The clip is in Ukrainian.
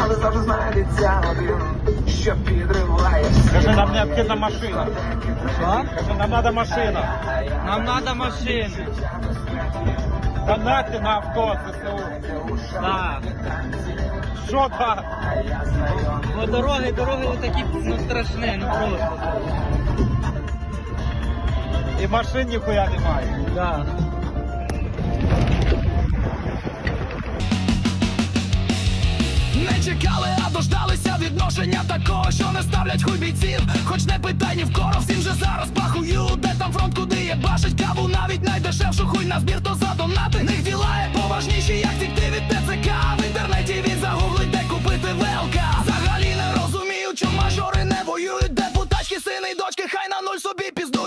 Але завжди знайдеться один, що підриває. Скажи, нам необхідна машина. Нам треба машина. Нам треба машина. Донати на авто Так. Бо дороги, дороги такі ну, страшні, ну просто. І машин ніхуя немає. Да. Не чекали, а дождалися відношення такого, що не ставлять хуй бійців. Хоч не питай ні в кого, всім же зараз пахую. Де там фронт, куди є башить каву, навіть найдешевшу хуй на збір, то задонати. Них діла є поважніші, як тікти від ТЦК. В інтернеті він загуглить, де купити ВЛК. Взагалі не розумію, чому мажори не воюють. Депутатські сини і дочки, хай на нуль собі пізду.